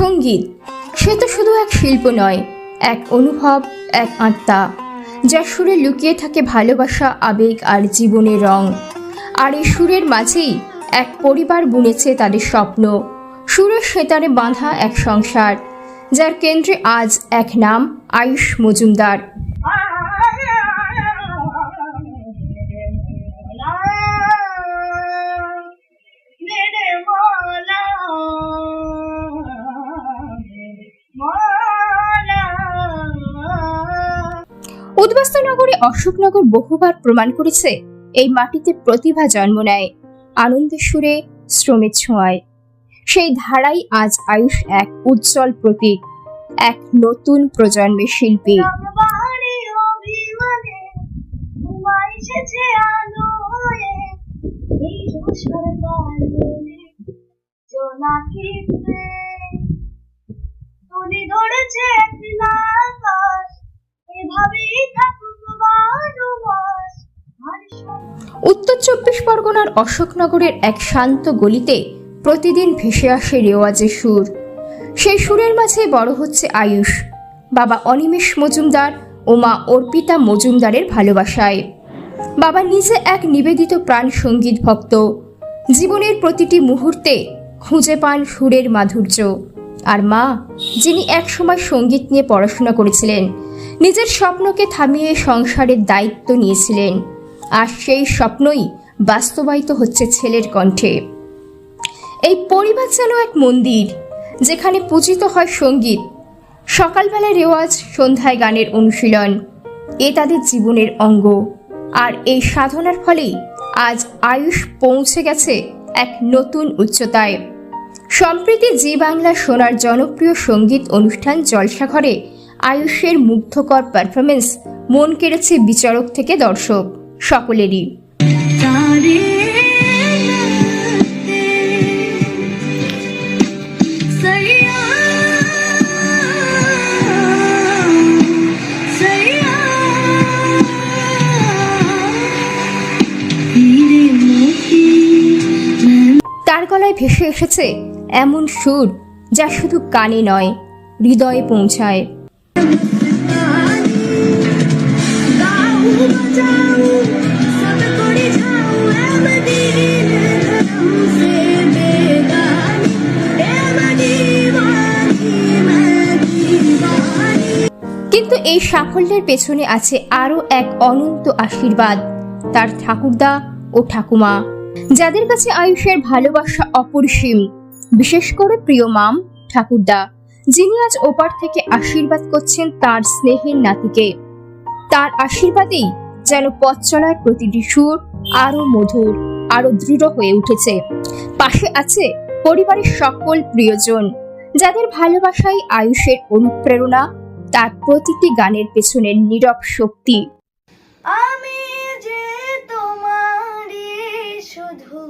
সংগীত। সে তো শুধু এক শিল্প নয়, এক অনুভব, এক আত্মা, যার সুরে লুকিয়ে থাকে ভালোবাসা, আবেগ আর জীবনের রং। আর এই সুরের মাঝেই এক পরিবার বুনেছে তাদের স্বপ্ন। সুরের সেতারে বাঁধা এক সংসার, যার কেন্দ্রে আজ এক নাম, আয়ুষ মজুমদার। উদ্বাস্তুনগরে অশোকনগর বহুবার প্রমাণ করেছে, এই মাটিতে প্রতিভা জন্ম নেয়, আনন্দের সুরে শ্রমের ছোঁয়ায়। সেই ধারাই আজ আয়ুষ এক উজ্জ্বল প্রতীক, এক নতুন প্রজন্মের শিল্পী। উত্তর চব্বিশ পরগনার অশোকনগরের এক শান্ত গলিতে প্রতিদিন ভেসে আসে রেওয়াজের সুর। সেই সুরের মাঝে বড় হচ্ছে আয়ুষ। বাবা অনিমেষ মজুমদার ও মা অর্পিতা মজুমদারের ভালোবাসায়। বাবা নিজে এক নিবেদিত প্রাণ সংগীত ভক্ত। জীবনের প্রতিটি মুহূর্তে খুঁজে পান সুরের মাধুর্য। আর মা, যিনি একসময় সংগীত নিয়ে পড়াশোনা করেছিলেন, নিজের স্বপ্নকে থামিয়ে সংসারের দায়িত্ব নিয়েছিলেন। আর সেই স্বপ্নই বাস্তবায়িত হচ্ছে ছেলের কণ্ঠে। এই পরিবার যেন এক মন্দির, যেখানে পূজিত হয় সংগীত সকালবেলায় রেওয়াজ, সন্ধ্যায় গানের অনুশীলন, এ তাদের জীবনের অঙ্গ। আর এই সাধনার ফলেই আজ আয়ুষ পৌঁছে গেছে এক নতুন উচ্চতায়। সম্প্রতি জি বাংলা সোনার জনপ্রিয় সংগীত অনুষ্ঠান জলসাঘরে আয়ুষের মুগ্ধকর পারফরমেন্স মন কেড়েছে বিচারক থেকে দর্শক সকলেরই। তারে গলায় ভেসে এসেছে এমন সুর যা শুধু কানে নয়, হৃদয়ে পৌঁছায়। কিন্তু এই সাফল্যের পেছনে আছে আরও এক অনন্ত আশীর্বাদ, তার ঠাকুরদা ও ঠাকুমা, যাদের কাছে আয়ুষের ভালোবাসা অপরিসীম। বিশেষ করে প্রিয় মাম ঠাকুরদা, যিনি আজ ওপার থেকে আশীর্বাদ করছেন তার স্নেহের নাতিকে। তার আশীর্বাদেই যেন পথ চলার প্রতিটি সুর আরও মধুর আরও দৃঢ় হয়ে উঠেছে। পাশে আছে পরিবারের সকল প্রিয়জন, যাদের ভালোবাসাই আয়ুষের অনুপ্রেরণা, তার প্রতিটি গানের পেছনের নীরব শক্তি। আমি যে তোমারই শুধু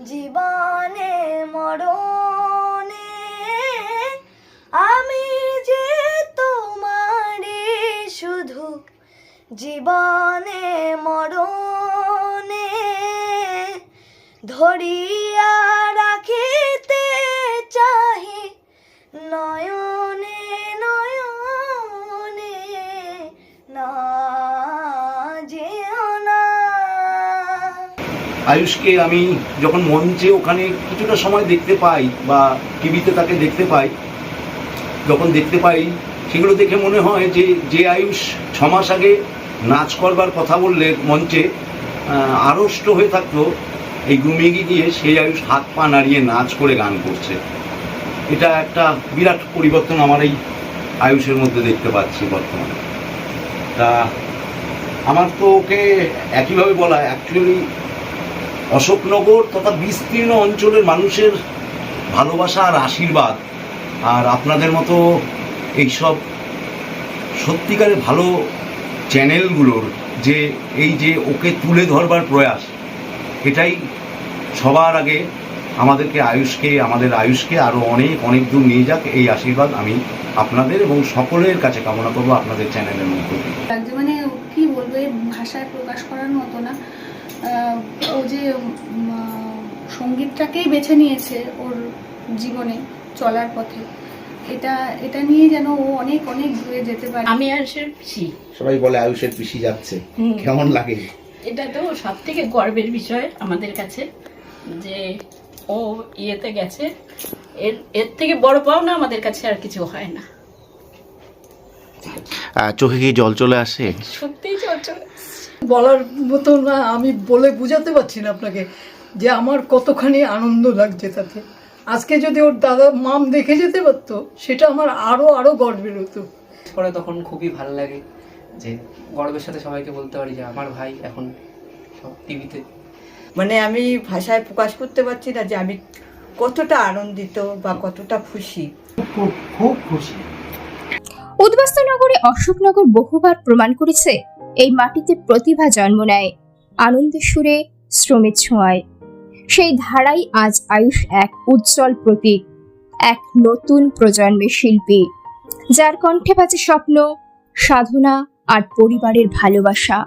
জীবনে জীবনে, মরণে ধরিয়া রাখিতে চাহি। নয়নে নয়নে না আয়ুষকে আমি যখন মঞ্চে ওখানে কিছুটা সময় দেখতে পাই বা টিভিতে তাকে দেখতে পাই, যখন দেখতে পাই, সেগুলো দেখে মনে হয় যে যে আয়ুষ ছ মাস আগে নাচ করবার কথা বললে মঞ্চে আড়ষ্ট হয়ে থাকতো। এই ঘুমিয়ে গিয়ে সেই আয়ুষ হাত পা নাড়িয়ে নাচ করে গান করছে। এটা একটা বিরাট পরিবর্তন আমার এই আয়ুষের মধ্যে দেখতে পাচ্ছি বর্তমানে। তা আমার তো ওকে একইভাবে বলা অ্যাকচুয়ালি অশোকনগর তথা বিস্তীর্ণ অঞ্চলের মানুষের ভালোবাসা আর আশীর্বাদ আর আপনাদের মতো এইসব সত্যিকারের ভালো চ্যানেলগুলোর যে, এই যে ওকে তুলে ধরবার প্রয়াস, এটাই সবার আগে আমাদেরকে আয়ুষকে, আমাদের আয়ুষকে আরও অনেক অনেক দূর নিয়ে যাক, এই আশীর্বাদ আমি আপনাদের এবং সকলের কাছে কামনা করব আপনাদের চ্যানেলের মধ্যে মানে কি বলব ভাষায় প্রকাশ করার মতো না। ও যে সঙ্গীতটাকেই বেছে নিয়েছে ওর জীবনে চলার পথে। এটা এটা নিয়ে যেন ও অনেক অনেক দূরে যেতে পারে। আমি সে পিসি। সবাই বলে আয়ুষের পিসি যাচ্ছে। কেমন লাগে? এটা তো সব থেকে গর্বের বিষয় আমাদের কাছে যে ও ইয়েতে গেছে। এর এর থেকে বড় পাওনা আমাদের কাছে আর কিছু হয় না। চোখে কি জল চলে আসে? সত্যিই চলছে বলার মতো না আমি বলে বোঝাতে পারছি না আপনাকে যে আমার কতখানি আনন্দ লাগছে তাতে। আজকে যদি ওর দাদা মাম দেখে যেতে পারতো সেটা আমার আরও আরও গর্বের হতো। পরে তখন খুবই ভালো লাগে যে গর্বের সাথে সবাইকে বলতে পারি যে আমার ভাই এখন সব টিভিতে। মানে আমি ভাষায় প্রকাশ করতে পারছি না যে আমি কতটা আনন্দিত বা কতটা খুশি। উদ্বাস্তুনগরে অশোকনগর বহুবার প্রমাণ করেছে এই মাটিতে প্রতিভা জন্ম নেয় আনন্দের সুরে শ্রমের ছোঁয়ায়। সেই ধারাই আজ আয়ুষ এক উজ্জ্বল প্রতীক, এক নতুন প্রজন্মের শিল্পী, যার কণ্ঠে বাজে স্বপ্ন, সাধনা আর পরিবারের ভালোবাসা।